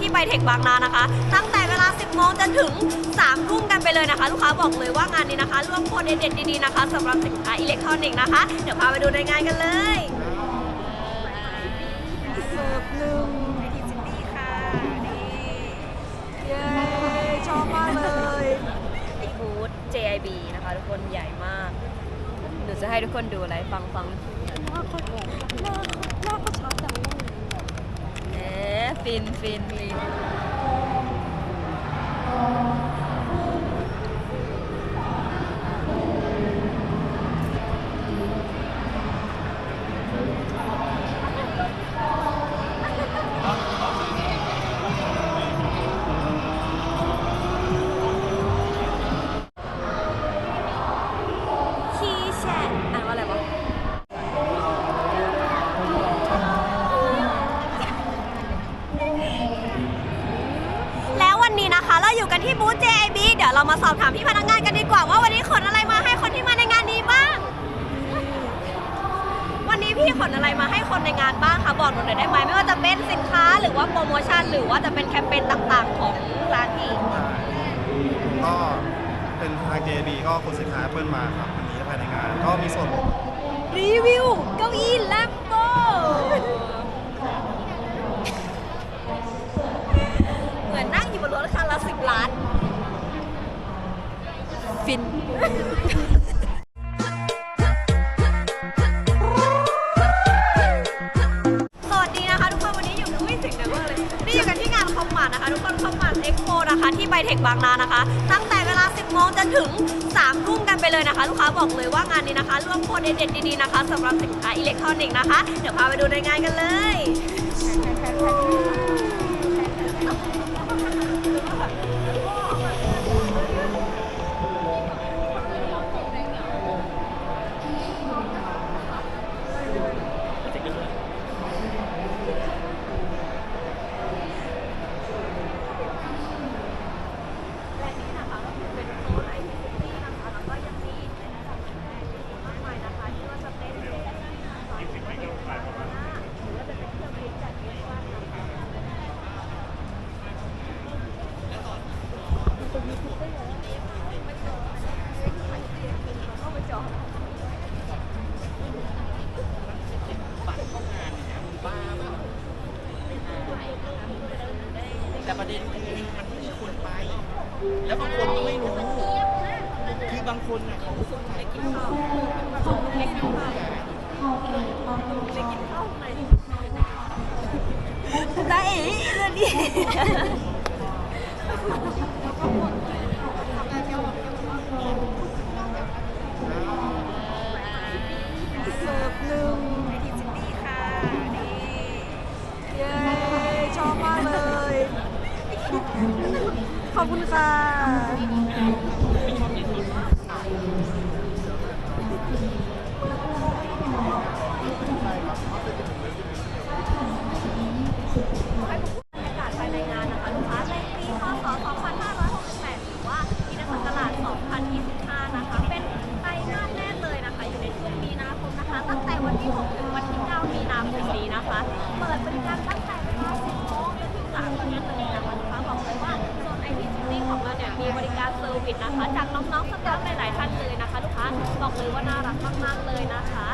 ที่ไบเทคบางนานะคะ ตั้งแต่เวลา 10 โมงจนถึง 3 ทุ่มกันไปเลยนะคะ ลูกค้าบอกเลยว่างานนี้นะคะรวมโปรเด็ดๆดีๆนะคะสำหรับสินค้าอิเล็กทรอนิกส์นะคะ เดี๋ยวพาไปดูในงานกันเลยเสิร์ฟหนึ่งไอทีซิตี้ค่ะ นี่ เย้ชอบมากเลยบูธ JIB นะคะทุกคนใหญ่มากหนูจะให้ทุกคนดูอะไรฟังฟังหน้าเขาหน้าหน้าเขาชัดจังเลยเอ๊ะ ฟินฟินฟิน บ้างคะบอกหนูหน่อยได้ไหมไม่ว่าจะเป็นสินค้าหรือว่าโปรโมชั่น หรือว่าจะเป็นแคมเปญต่างๆ ของร้านพี่ก็เป็นทาง JB ก็คุณสินค้า Apple มาครับวันนี้ภายในงาน ก็มีส่วนรีวิวเก้าอี้แลมโบเหมือนนั่งอยู่บนรถคันละสิบล้าน ฟิน นคอมมาร์ทนะคะ ทุกคนคอมมาร์เอ็กโปนะคะ ที่ไบเทคบางนานะคะ ตั้งแต่เวลา 10โมงจนถึง3ทุ่มกันไปเลยนะคะ ลูกค้าบอกเลยว่างานนี้นะคะรวมโปรเด็ดๆดีๆนะคะสำหรับสินค้าอิเล็กทรอนิกส์นะคะ เดี๋ยวพาไปดูในงานกันเลย เด็นคือมันไม่มีคนไป แล้วบางคนก็ไม่รู้ คือบางคนน่ะเขาสนใจกินข้าวเล็กกินข้าวเล็กกินข้าวไหนตาเอ๋เรื่องนี้ ขอ นะคะจากน้องๆสตาฟหลายๆท่านเลยนะคะ ลูกค้าบอกเลยว่าน่ารักมากๆเลยนะคะ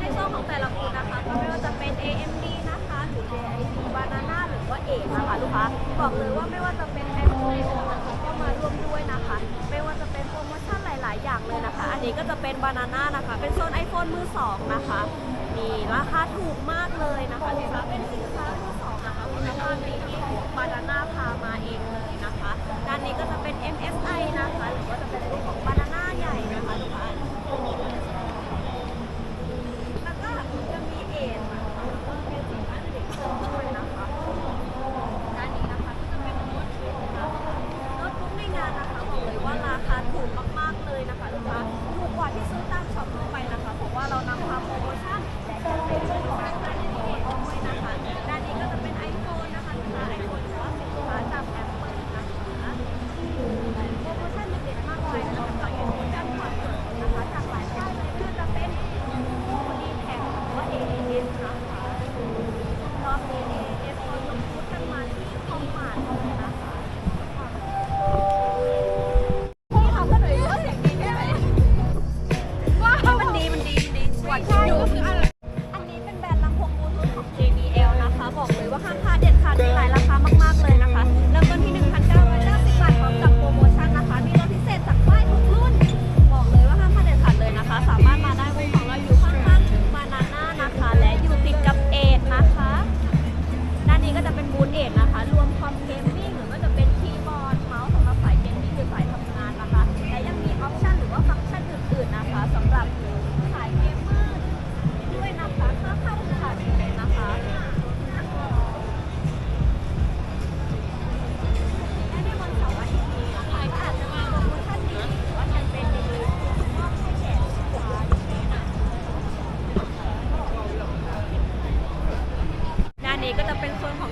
ในช่วงของแต่ละบูธนะคะก็ไม่ว่าจะเป็น AMD นะคะหรือ JIT Banana หรือว่าเอกนะคะลูกค้าบอกเลยว่าไม่ว่าจะเป็น iPhone นะคะก็มาร่วมด้วยนะคะ ไม่ว่าจะเป็นโปรโมชั่นหลาย ๆ อย่างเลยนะคะ อันนี้ก็จะเป็น Banana นะคะ เป็นโซน iPhone มือสองนะคะมีราคาถูกมากเลยนะคะลูกค้าเป็นสินค้ามือสองนะคะคุณภาพดีที่ Banana พามาเองเลยนะคะด้านนี้ก็จะ น MSI นะคะ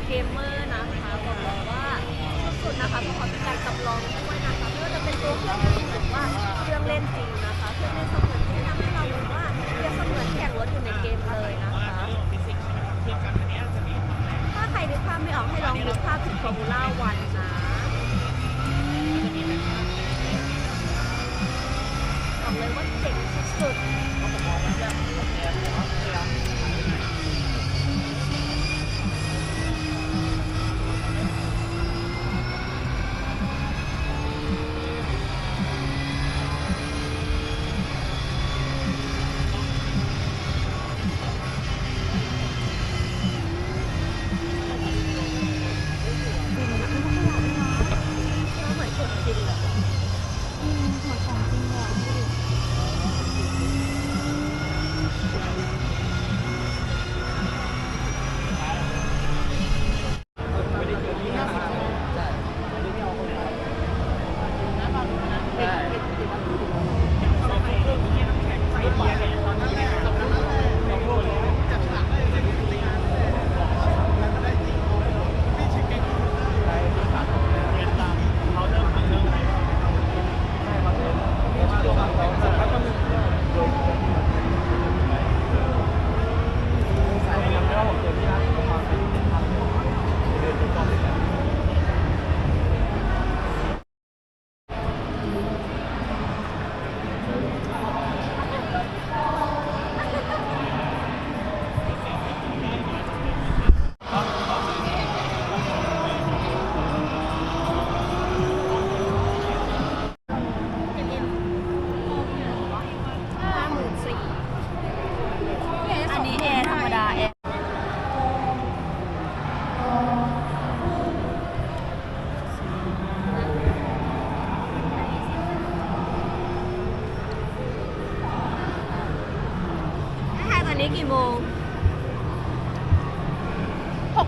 เกมเมอร์นะคะบอกเลยว่าสุดๆนะคะเพราะเขาเป็นการจำลองด้วยนะคะไม่ว่าจะเป็นตัวเครื่องจริงหรือว่าเครื่องเล่นจริงนะคะเครื่องเล่นเสมือนจริงทำให้เรารู้ว่าเรียบเสมือนแข่งรถอยู่ในเกมเลยนะคะถ้าใครนึกภาพไม่ออกให้ลองนึกภาพถึงฟอร์มูล่าวันนะบอกเลยว่าเจ๋งสุดๆ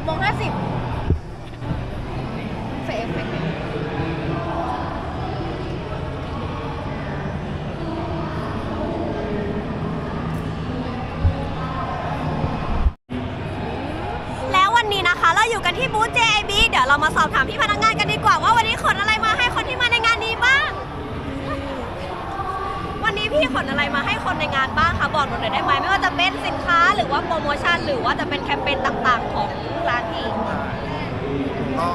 กโมงห้าสิบเฟเอฟเฟกต์แล้ววันนี้นะคะ เราอยู่กันที่บูธ JIB เดี๋ยวเรามาสอบถามพี่พนักงานกันดีกว่าว่าวันนี้ขนอะไรมาให้คนที่มาในงานนี้บ้าง วันนี้พี่ขนอะไรมาให้คนในงานบ้างคะบอกหนูหน่อยได้ไหมไม่ว่าจะเป็นสินค้าหรือว่าโปรโมชั่นหรือว่าจะเป็นแคมเปญต่างๆของ ก็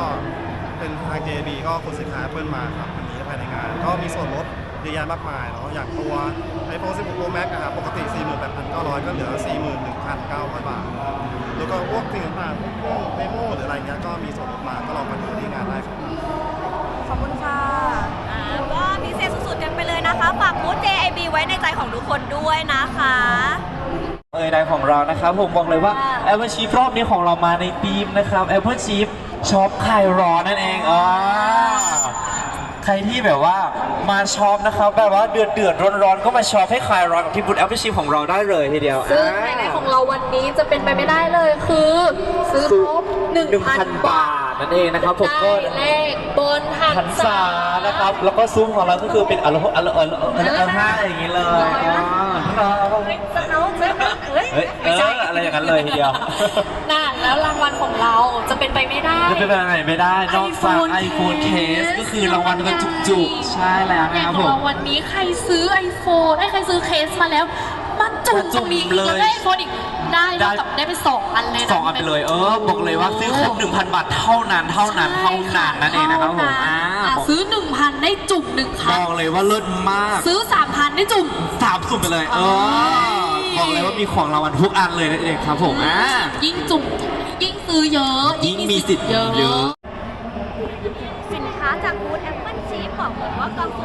เป็นทาง JB ก็คุณสินค้า Apple มาครับวันนี้ภายในงาน ก็มีส่วนลดเยอะแยะมากมายเนาะอย่างตัว iPhone 16 Pro Max นะครับปกติ 48,900 ก็เหลือ 41,900 บาท แล้วก็พวกสิ่งต่างๆพวกเมโมหรืออะไรเงี้ยก็มีส่วนลดมาก็ลองมาดูที่งานได้ครับขอบคุณค่ะอ่าก็พิเศษสุดๆกันไปเลยนะคะ ฝากบูธ JIB ไว้ในใจของทุกคนด้วยนะคะ เอยในของเรานะครับผมบอกเลยว่า Apple Chief รอบนี้ของเรามาในธีมนะครับ Apple Chief ช็อปคลายร้อนนั่นเองอ่าใครที่แบบว่ามาช็อปนะครับแบบว่าเดือดเดือดร้อนร้อนๆก็มาช็อปให้คลายร้อนกับที่บูธ Apple Chief ของเราได้เลยทีเดียวซึ่งไฮไลท์ของเราวันนี้จะเป็นไปไม่ได้เลยคือ ซื้อครบหนึ่งพัน1,000 บาท นั่นเองนะครับผมก็ ได้เลขบนหันหันษานะครับ แล้วก็ซุ้มของเราก็คือเป็นอโลอโลอโลอโลห้าอย่างนี้เลยอ่าสเนา เฮ้ยเฮ้ยเอออะไรอย่างนั้นเลยทีเดียว น่ะแล้วรางวัลของเราจะเป็นไปไม่ได้ จะเป็นอะไรไม่ได้ นอกจาก iPhone iPhone case case ก็คือรางวัลกันจุกๆ ใช่แล้วนะครับขผองม เราวันนี้ใครซื้อ iPhone ไอ้ยใครซื้อเคสมาแล้วมาจุ่มมาจุ่มตรงนี้เลยแล้วได้ iPhone อีก ได้ได้ เท่ากับได้ไปสองอันเลยนะสองอันไปเลยเออบอกเลยว่าซื้อครบ1,000 บาทเท่านั้นเท่านั้นเท่านั้นนั่นเองนะครับผมอ่าอ่าบอกซื้อ 1,000 ได้จุ่มหนึ่งบพันอกเลยว่าเลิศมากซื้อ 3,000 ได้จุ่ม สามสุ่มไปเลย เออ บอกเลยว่ามีของรางวัลทุกอันเลยนั่นเองครับผมอ่ายิ่งจุ่มยิ่งซื้อเยอะ ยิ่งมีสิทธิ์เยอะ สินค้าจากบูธ Apple Cheap บอกเลยว่ากล่องสุ่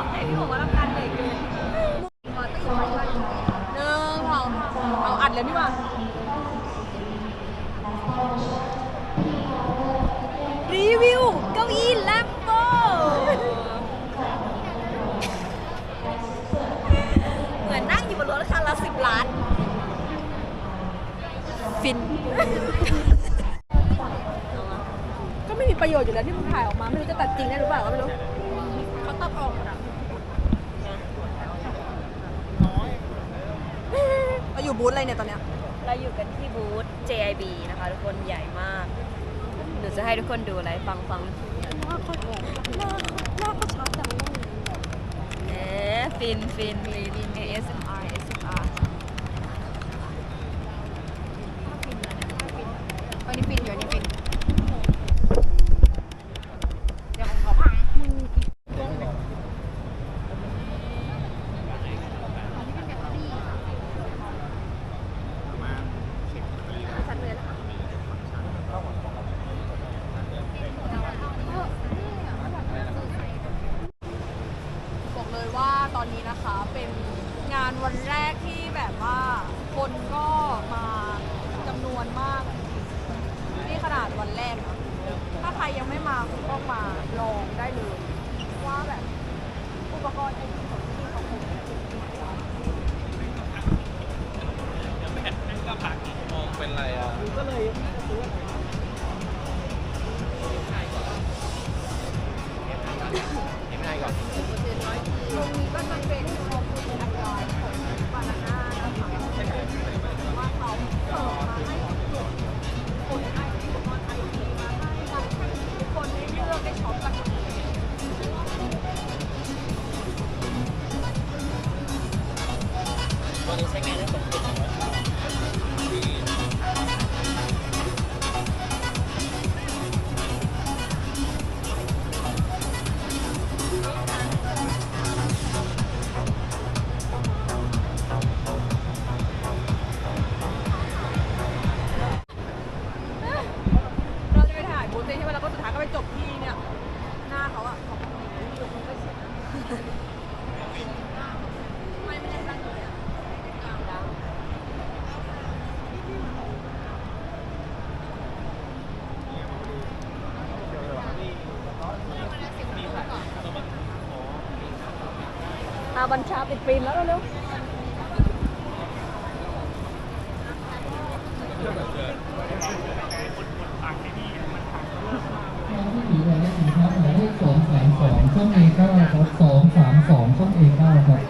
ขอบใจพี่บอกว่าทำการเหนื่อยเกินขอตื่นไปก่อนหนึ่งสองเอาอัดเลยพี่ว่ารีวิวเก้าอี้แลมโบเหมือนนั่งอยู่บนรถคันละสิบล้าน ฟิน ก็ไม่มีประโยชน์อยู่แล้วที่มึงถ่ายออกมา ไม่รู้จะตัดจริงได้หรือเปล่าก็ไม่รู้เขาตัดออกหมดอะ เราอยู่บูธอะไรเนี่ยตอนเนี้ยเราอยู่กันที่บูธ JIB นะคะ ทุกคนใหญ่มากหนูจะให้ทุกคนดูอะไรฟังฟังหน้าเขาหน้าหน้าเขาชัดอะเอ๊ะฟินฟินฟิน ASMR ASMR อันนี้ฟินอยู่อันนี้ฟิน เดี๋ยวขอพัง บอกเลยว่าตอนนี้นะคะเป็นงานวันแรกที่แบบว่าคนก็มาจำนวนมากนี่ขนาดวันแรกนะถ้าใคร ยังไม่มาคุณต้องมาลองได้เลยว่าแบบอุปกรณ์ไอที อาบัญชาปิดฟิล์มแล้วเร็วๆเราที่ถือระยะดีครับหมายเลขสองสามสองช่องเอเก้าครับสองสามสองช่องเอเก้าครับ